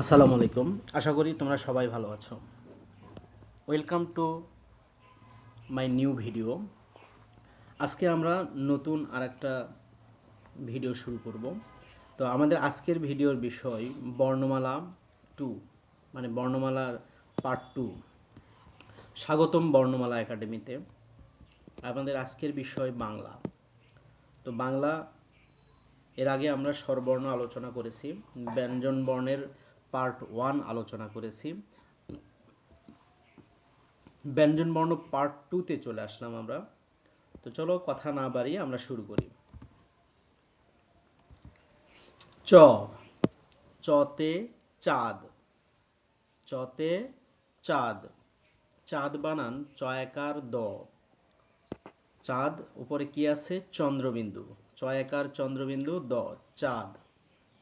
আসসালামু আলাইকুম। আশা করি তোমরা সবাই ভালো আছো। Welcome to my new video আজকে আমরা নতুন আর একটা ভিডিও শুরু করব। তো আমাদের আজকের ভিডিওর বিষয় বর্ণমালা টু মানে বর্ণমালার পার্ট টু স্বাগতম বর্ণমালা একাডেমিতে। আমাদের আজকের বিষয় বাংলা। তো বাংলা, এর আগে আমরা স্বরবর্ণ আলোচনা করেছি। ব্যঞ্জন বর্ণের পার্ট ওয়ান আলোচনা করেছি। ব্যঞ্জন বর্ণ পার্ট টুতে চলে আসলাম আমরা। তো চলো কথা না বাড়িয়ে আমরা শুরু করি। চ, চতে চাঁদ। চতে চাঁদ। চাঁদ বানান চয়াকার দ। চাঁদ উপরে কি আছে? চন্দ্রবিন্দু। চয়াকার চন্দ্রবিন্দু দ, চাঁদ।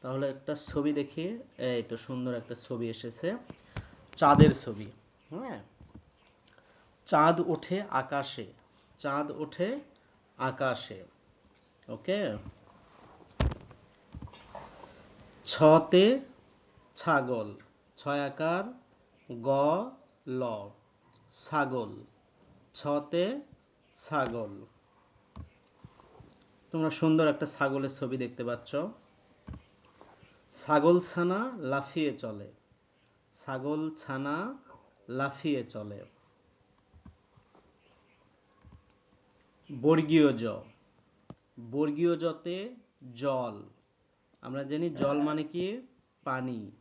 তাহলে একটা ছবি দেখি। এই তো সুন্দর একটা ছবি এসেছে। চাঁদের ছবি হ্যাঁ? চাঁদ ওঠে আকাশে, চাঁদ ওঠে আকাশে, ওকে? ছতে ছাগল ছয়াকার গ, ল, ছাগল, ছতে ছাগল। তোমরা সুন্দর একটা ছাগলের ছবি দেখতে পাচ্ছ। ছাগল ছানা লাফিয়ে চলে। ছাগল ছানা লাফিয়ে চলে। বর্গীয় জ। বর্গীয় জতে জল। আমরা জানি জল মানে কি? পানি।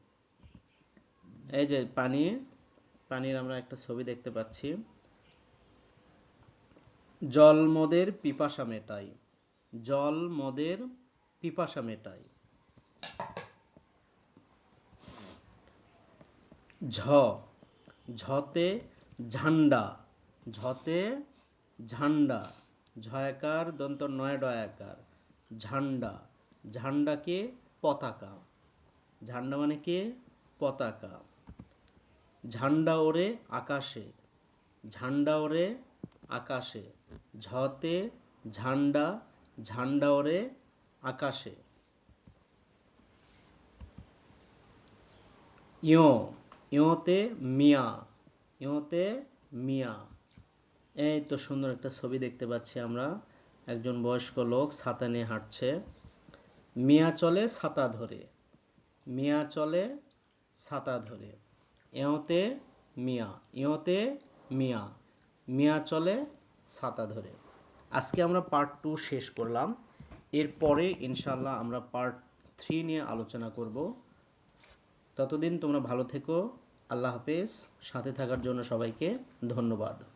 এই যে পানি, পানির আমরা একটা ছবি দেখতে পাচ্ছি। জল মদের পিপাসা মেটাই জল মদের পিপাসা মেটাই ঝ। ঝতে ঝান্ডা। ঝতে ঝান্ডা। ঝয়াকার দন্ত নয়, ডয়াকার। ঝান্ডা। ঝান্ডাকে পতাকা। ঝান্ডা মানে কি? পতাকা। ঝান্ডা ওরে আকাশে। ঝান্ডা ওরে আকাশে। ঝতে ঝান্ডা। ঝান্ডা ওরে আকাশে। ইয়ো। ইয়োতে মিয়া ইয়োতে মিয়া। এই তো সুন্দর একটা ছবি দেখতে পাচ্ছি আমরা। একজন বয়স্ক লোক ছাতা নিয়ে হাঁটছে। মিয়া চলে ছাতা ধরে। মিয়া চলে ছাতা ধরে। এওতে মিয়া, ইয়োতে মিয়া। মিয়া চলে ছাতা ধরে। আজকে আমরা পার্ট টু শেষ করলাম। এরপরে ইনশাল্লাহ আমরা পার্ট থ্রি নিয়ে আলোচনা করব। ততদিন তোমরা ভালো থেকো। আল্লাহ হাফেজ। সাথে থাকার জন্য সবাইকে ধন্যবাদ।